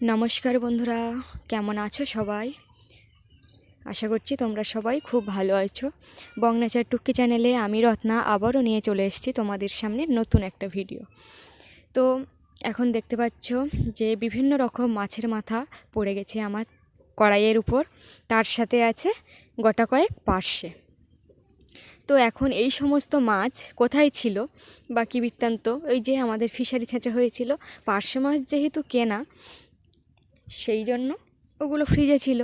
নমস্কার বন্ধুরা, কেমন আছো সবাই? আশা করছি তোমরা সবাই খুব ভালো আছো। বংনাচার টুকি চ্যানেলে আমি রত্না আবারও নিয়ে চলে এসেছি তোমাদের সামনে নতুন একটা ভিডিও। তো এখন দেখতে পাচ্ছ যে বিভিন্ন রকম মাছের মাথা পড়ে গেছে আমার কড়াইয়ের উপর। তার সাথে আছে গোটা কয়েক পার্শ্বে। তো এখন এই সমস্ত মাছ কোথায় ছিল বা কী বৃত্তান্ত? ওই যে আমাদের ফিশারি ছেঁচা হয়েছিল পার্শে মাছ যেহেতু কেনা সেই জন্য ওগুলো ফ্রিজে ছিল।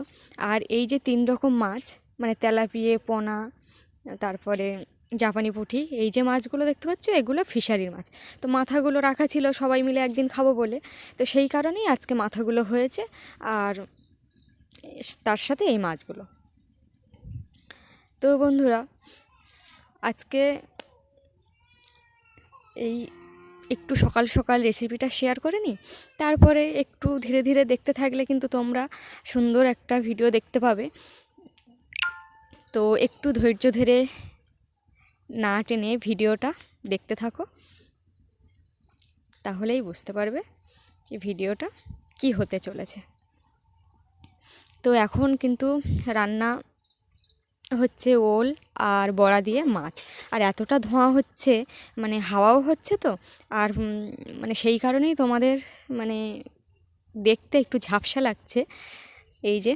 আর এই যে তিন রকম মাছ মানে তেলাপিয়ে, পোনা, তারপরে জাপানি পুঁটি এই যে মাছগুলো দেখতে পাচ্ছ, এগুলো ফিশারির মাছ। তো মাথাগুলো রাখা ছিল, সবাই মিলে একদিন খাব বলে। তো সেই কারণেই আজকে মাথাগুলো হয়েছে, আর তার সাথে এই মাছগুলো। তো বন্ধুরা, আজকে এই একটু সকাল সকাল রেসিপিটা শেয়ার করে নিই তারপরে একটু ধীরে ধীরে দেখতে থাকলে কিন্তু তোমরা সুন্দর একটা ভিডিও দেখতে পাবে। তো একটু ধৈর্য ধরে না টেনে ভিডিওটা দেখতে থাকো। তাহলেই বুঝতে পারবে যে ভিডিওটা কি হতে চলেছে। তো এখন কিন্তু রান্না হচ্ছে ওল আর বড়া দিয়ে মাছ। আর এতটা ধোঁয়া হচ্ছে মানে হাওয়াও হচ্ছে তো, আর মানে সেই কারণেই তোমাদের মানে দেখতে একটু ঝাপসা লাগছে। এই যে।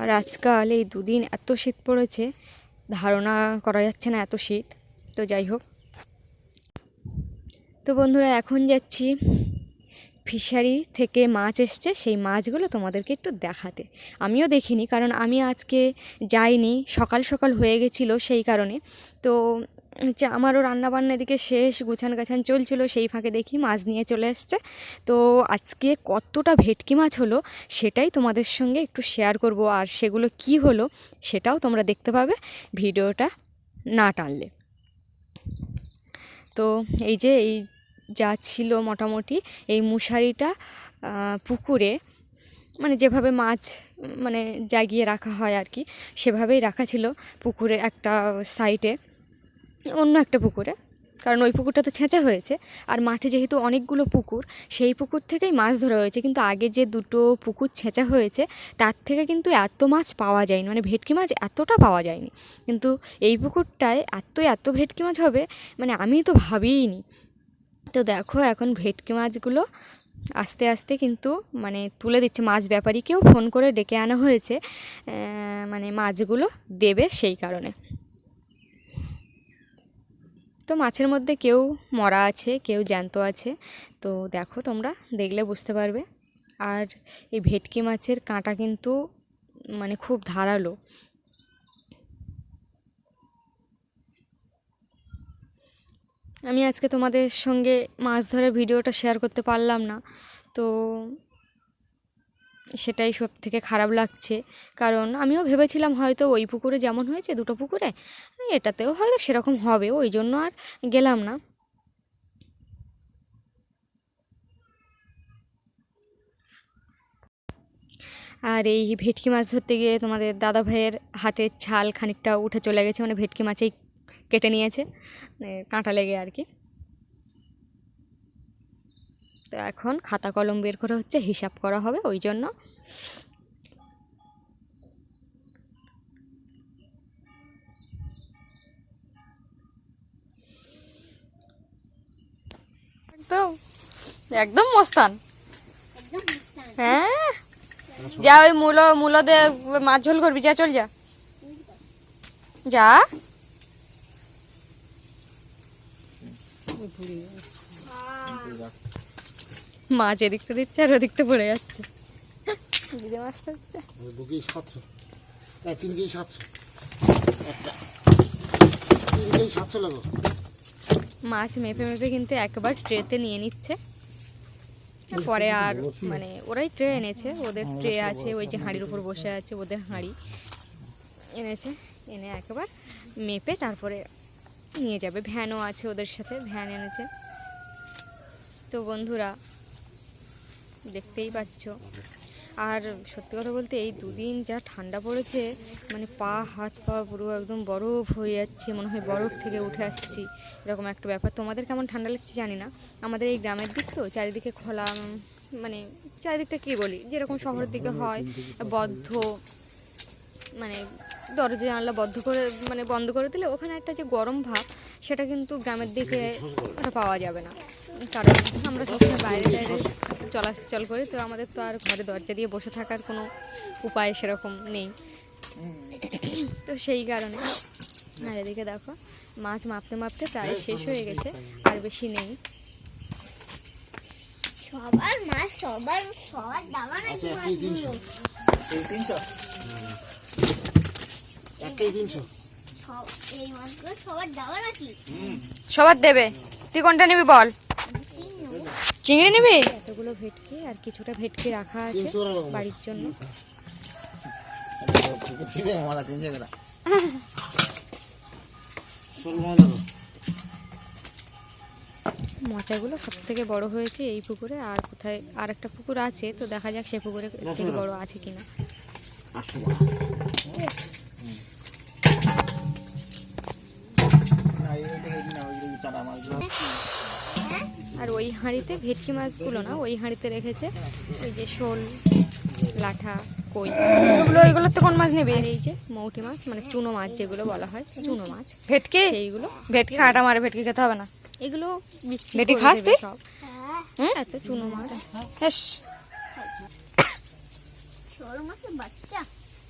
আর আজকাল এই দুদিন এত শীত পড়েছে, ধারণা করা যাচ্ছে না এত শীত। তো যাই হোক। তো বন্ধুরা, এখন যাচ্ছি ফিশারি থেকে মাছ এসছে, সেই মাছগুলো তোমাদেরকে একটু দেখাতে। আমিও দেখিনি, কারণ আমি আজকে যাইনি, সকাল সকাল হয়ে গেছিল সেই কারণে। তো হচ্ছে আমারও রান্নাবান্না এদিকে শেষ, গুছান গাছান চলছিল, সেই ফাঁকে দেখি মাছ নিয়ে চলে এসছে। তো আজকে কতটা ভেটকি মাছ হলো সেটাই তোমাদের সঙ্গে একটু শেয়ার করব, আর সেগুলো কি হলো সেটাও তোমরা দেখতে পাবে ভিডিওটা না টানলে। তো এই যে এই যা ছিল মোটামুটি এই মশারিটা পুকুরে মানে যেভাবে মাছ মানে জাগিয়ে রাখা হয় আর কি, সেভাবেই রাখা ছিল পুকুরে একটা সাইডে, অন্য একটা পুকুরে। কারণ ওই পুকুরটা তো ছেঁচা হয়েছে। আর মাঠে যেহেতু অনেকগুলো পুকুর, সেই পুকুর থেকেই মাছ ধরা হয়েছে। কিন্তু আগে যে দুটো পুকুর ছেঁচা হয়েছে, তার থেকে কিন্তু এত মাছ পাওয়া যায়নি। মানে ভেটকি মাছ এতটা পাওয়া যায়নি। কিন্তু এই পুকুরটায় এত এত ভেটকি মাছ হবে মানে আমি তো ভাবিইনি তো দেখো এখন ভেটকি মাছগুলো আস্তে আস্তে কিন্তু মানে তুলে দিচ্ছে। মাছ ব্যাপারীকেও ফোন করে ডেকে আনা হয়েছে মানে মাছগুলো দেবে সেই কারণে। তো মাছের মধ্যে কেউ মরা আছে, কেউ জ্যান্ত আছে। তো দেখো তোমরা দেখলে বুঝতে পারবে। আর এই ভেটকি মাছের কাঁটা কিন্তু মানে খুব ধারালো। আমি আজকে তোমাদের সঙ্গে মাছ ধরার ভিডিওটা শেয়ার করতে পারলাম না। তো সেটাই সব থেকে খারাপ লাগছে। কারণ আমিও ভেবেছিলাম হয়তো ওই পুকুরে যেমন হয়েছে দুটো পুকুরে এটাতেও হয়তো সেরকম হবে, ওই জন্য আর গেলাম না। আর এই ভেটকি মাছ ধরতে গিয়ে তোমাদের দাদা ভাইয়ের হাতের ছাল খানিকটা উঠে চলে গেছে মানে ভেটকি মাছেই কেটে নিয়েছে কাঁটা লেগে আর কি। তো এখন খাতা কলম বের করে হচ্ছে হিসাব করা হবে ওই জন্য। একদম একদম মস্তান। হ্যাঁ। যা ওই মূলো মূলো দে মাছ ঝোল করবি যা চল যা। যা। মাছ এদিকটা দিচ্ছে আর ওদিকটা পড়ে যাচ্ছে। দিদি মাছ তো দিচ্ছে দু কেজি সাতশো। তিন কেজি সাতশো। একটা। তিন কেজি সাতশো লাগো মাছ মেপে মেপে কিন্তু একবার ট্রেতে নিয়ে নিচ্ছে। পরে আর মানে ওরাই ট্রে এনেছে। ওদের ট্রে আছে ওই যে হাঁড়ির উপর বসে আছে ওদের হাঁড়ি। এনেছে। এনে একবার মেপে তারপরে নিয়ে যাবে, ভ্যানও আছে ওদের সাথে, ভ্যান এনেছে। তো বন্ধুরা, দেখতেই পাচ্ছ। আর সত্যি কথা বলতে এই দুদিন যা ঠান্ডা পড়েছে মানে পা, হাত, পা পুরো একদম বরফ হয়ে যাচ্ছে, মনে হয় বরফ থেকে উঠে আসছি। এরকম একটা ব্যাপার। তোমাদের কেমন ঠান্ডা লাগছে জানি না। আমাদের এই গ্রামের দিক তো, চারিদিকে খোলা মানে চারিদিকটা কী বলি? যেরকম শহরের দিকে হয়, বদ্ধ মানে দরজা জানলা বদ্ধ করে মানে বন্ধ করে দিলে ওখানে একটা যে গরম ভাব সেটা কিন্তু গ্রামের দিকে ওটা পাওয়া যাবে না। কারণ আমরা সবসময় বাইরে বাইরে চলাচল করি তো আমাদের তো আর ঘরে দরজা দিয়ে বসে থাকার কোনো উপায় সেরকম নেই। তো সেই কারণে আর এদিকে দেখো মাছ মাপতে মাপতে প্রায় শেষ হয়ে গেছে আর বেশি নেই। সবার মাছ সবার সবার দাবা আচ্ছা নাকি মাছগুলো একটাই তিনশো। সব সবার দাবা নাকি? সবার দেবে। তুই কোনটা নিবি বল? চিংড়ি নিবি? এতগুলো ভেটকি আর কিছুটা ভেটকি রাখা আছে। বাড়ির জন্য। মোচাগুলো সব থেকে বড় হয়েছে এই পুকুরে আর কোথায় আর একটা পুকুর আছে তো দেখা যাক সে পুকুরে থেকে বড় আছে কিনা। আটশো আর ওই হাঁড়িতে ভেটকি মাছগুলো না ওই হাঁড়িতে রেখেছে। ওই যে শোল লাঠা কই। এগুলো এগুলো তো কোন মাছ নেবে? আর এই যে মৌটি মাছ মানে চুনো মাছ যেগুলো বলা হয় চুনো মাছ। ভেটকি? সেইগুলো। ভেটকি কাটা মারে ভেটকি খেতে হবে না। এগুলো বিক্রি ভেটকি করে খাস তুই? হ্যাঁ এত চুনো মাছ।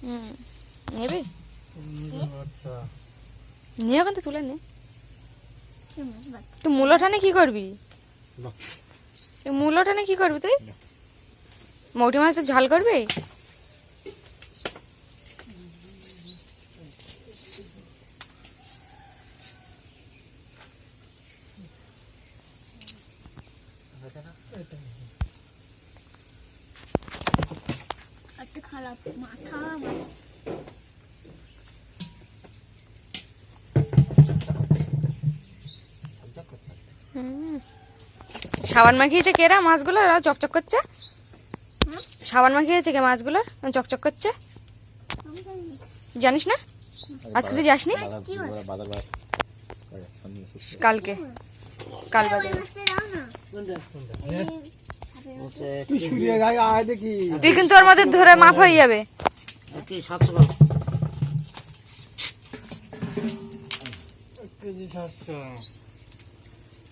হুম। নিয়ে ওখান থেকে তুলে নে। তুই মূলটানে কি করবি? মূলটানে কি করবি তুই? মৌটি মাছ তো ঝাল করবি? একটা খারাপ মাথা মাছ সাবান মাখিয়েছে কেরা মাছগুলো? ওরা চকচক করছে। সাবান মাখিয়েছে কে মাছগুলো? চকচক করছে। জানিস না? আজকে তুই যাসনি? কালকে। কাল তুই কিন্তু ওর মধ্যে ধরে মাপ হয়ে যাবে। কেজি সাতশো কেমন দা সমানে বড় মাছ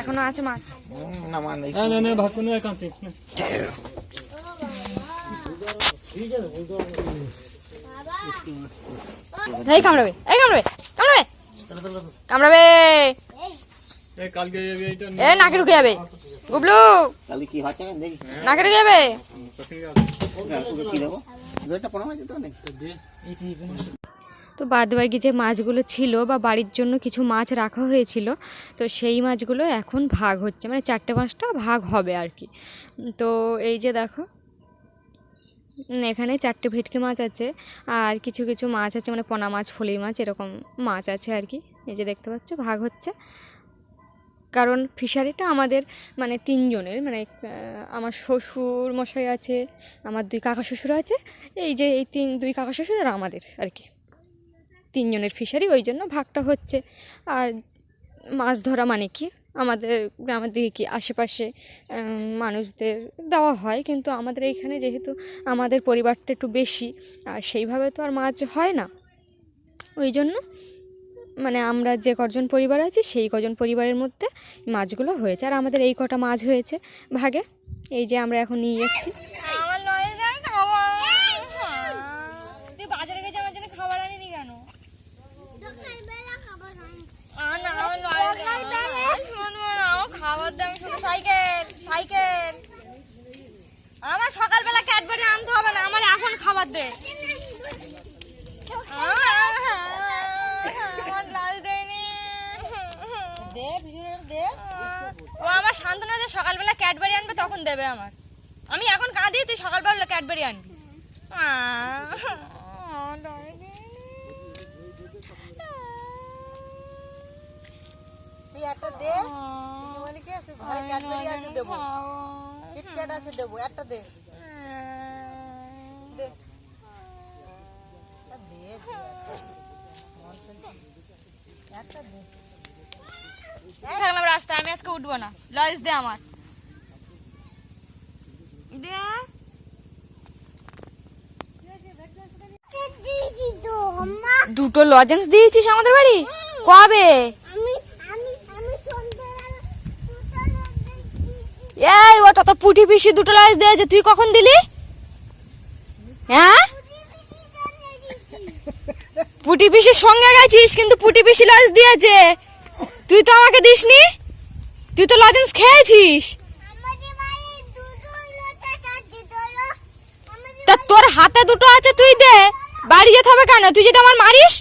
এখনও আছে মাছ। এই কামড়াবে এই কামড়াবে কামড়াবে কামড়াবে। এই কালকে যাবি এইটা এ নাকে ঢুকে যাবে। গুবলু কি নাকে ঢুকে যাবে। তো বাদ বাকি যে মাছগুলো ছিল বা বাড়ির জন্য কিছু মাছ রাখা হয়েছিল, তো সেই মাছগুলো এখন ভাগ হচ্ছে মানে চারটে পাঁচটা ভাগ হবে আর কি। তো এই যে দেখো এখানে চারটে ভেটকি মাছ আছে, আর কিছু কিছু মাছ আছে মানে পোনা মাছ ফলি মাছ, এরকম মাছ আছে আর কি। এই যে দেখতে পাচ্ছ, ভাগ হচ্ছে। কারণ ফিশারিটা আমাদের মানে তিনজনের মানে আমার শ্বশুর মশাই আছে, আমার দুই কাকা শ্বশুর আছে, এই যে এই তিন, দুই কাকা শ্বশুর আর আমাদের আর কি। তিনজনের ফিশারি ওই জন্য ভাগটা হচ্ছে। আর মাছ ধরা মানে কি? আমাদের গ্রামের দিকে কি আশেপাশে মানুষদের দেওয়া হয়, কিন্তু আমাদের এইখানে যেহেতু আমাদের পরিবারটা একটু বেশি, আর সেইভাবে তো আর মাছ হয় না। ওই জন্য মানে আমরা যে কজন পরিবার আছি, সেই কজন পরিবারের মধ্যে মাছগুলো হয়েছে। আর আমাদের এই কটা মাছ হয়েছে ভাগে। এই যে আমরা এখন নিয়ে যাচ্ছি। আমার সকালবেলা ক্যাডবেরি আনতে হবে না, আমার এখন খাবার দে। আমার লাল দেয়নি ও আমার শান্তনা যে সকালবেলা ক্যাডবেরি আনবে তখন দেবে আমার। আমি এখন কাঁদি তুই সকালবেলা ক্যাডবেরি আনবি। আহ, একটা দে। পিসিমণিকে তুই ঘরে ক্যাডবেরি আছে দেবো। কিটক্যাট আছে দেবো একটা দে। দে। একটা দে দে। একটা। ফেলছি। একটা দে। থাকলাম রাস্তায় আমি আজকে উঠবো না। লজ দে আমার। দুটো লজেন্স দিয়েছিস আমাদের বাড়ি? কবে। এই, ওটা তো পুটি পিসি দুটো লজেন্স দিয়েছে। তুই কখন দিলি? হ্যাঁ? পুটি পিসির সঙ্গে গেছিস, কিন্তু পুটি পিসি লজেন্স দিয়েছে। তুই তো আমাকে দিসনি? তুই তো লজেন্স খেয়েছিস আমাদের বাড়ি দুটো লোটা চারটে ধরো আমাদের তা তোর হাতে দুটো আছে তুই দে। বাড়ি যেতে হবে কেন? তুই যদি আমার মারিস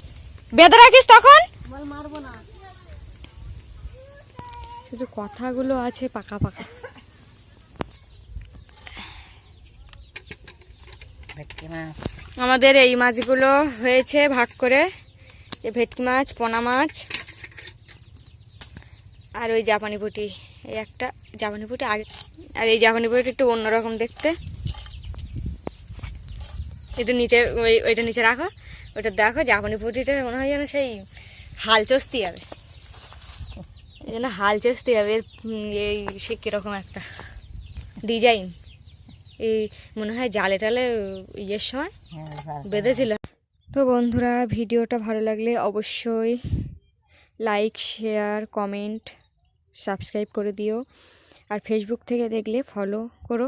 বেঁধে রাখিস তখন। শুধু কথাগুলো আছে পাকা পাকা। আমাদের এই মাছগুলো হয়েছে ভাগ করে। এই ভেটকি মাছ পোনা মাছ আর ওই জাপানি পুটি। এই একটা জাপানি পুটি আগে আর এই জাপানি পুটি একটু অন্যরকম দেখতে। একটু নিচে ওই ওইটা নিচে রাখো। ওইটা দেখো জাপানি পুটিটা মনে হয় যেন সেই হাল চস্তি হবে। এই যেন হাল চস্তি হবে এই সে কীরকম একটা ডিজাইন। এই মনে হয় জালে টালে ইয়ের সময় বেঁধেছিল। তো বন্ধুরা ভিডিওটা ভালো লাগলে অবশ্যই লাইক শেয়ার কমেন্ট সাবস্ক্রাইব করে দিও। আর ফেসবুক থেকে দেখলে ফলো করো।